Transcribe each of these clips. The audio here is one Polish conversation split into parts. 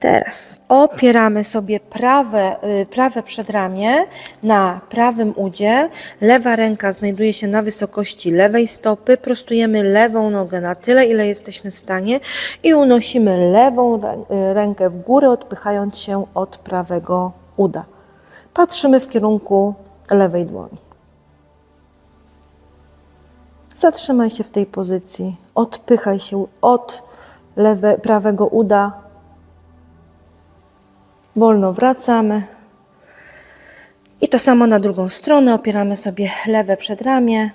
Teraz opieramy sobie prawe, y, prawe przedramię na prawym udzie. Lewa ręka znajduje się na wysokości lewej stopy. Prostujemy lewą nogę na tyle, ile jesteśmy w stanie i unosimy lewą y, rękę w górę, odpychając się od prawego uda. Patrzymy w kierunku lewej dłoni. Zatrzymaj się w tej pozycji. Odpychaj się od lewe, prawego uda. Wolno wracamy. I to samo na drugą stronę. Opieramy sobie lewe przedramię.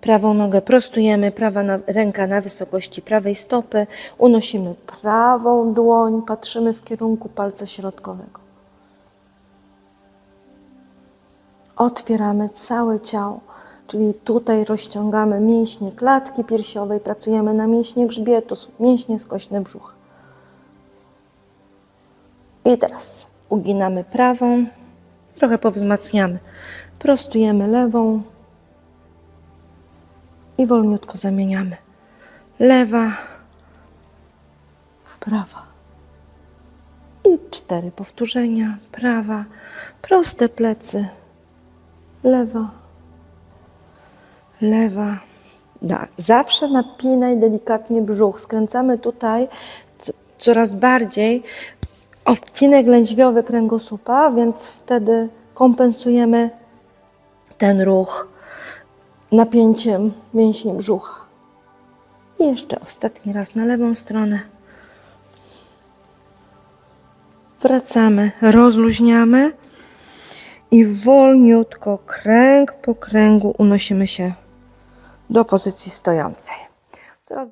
Prawą nogę prostujemy, prawa na, ręka na wysokości prawej stopy. Unosimy prawą dłoń, patrzymy w kierunku palca środkowego. Otwieramy całe ciało, czyli tutaj rozciągamy mięśnie klatki piersiowej, pracujemy na mięśnie grzbietu, mięśnie skośne brzucha. I teraz uginamy prawą, trochę powzmacniamy. Prostujemy lewą i wolniutko zamieniamy. Lewa, prawa. I cztery powtórzenia. Prawa, proste plecy, lewa, lewa. Da. Zawsze napinaj delikatnie brzuch. Skręcamy tutaj co, coraz bardziej odcinek lędźwiowy kręgosłupa, więc wtedy kompensujemy ten ruch napięciem mięśni brzucha. I jeszcze ostatni raz na lewą stronę. Wracamy, rozluźniamy i wolniutko, kręg po kręgu unosimy się do pozycji stojącej. Coraz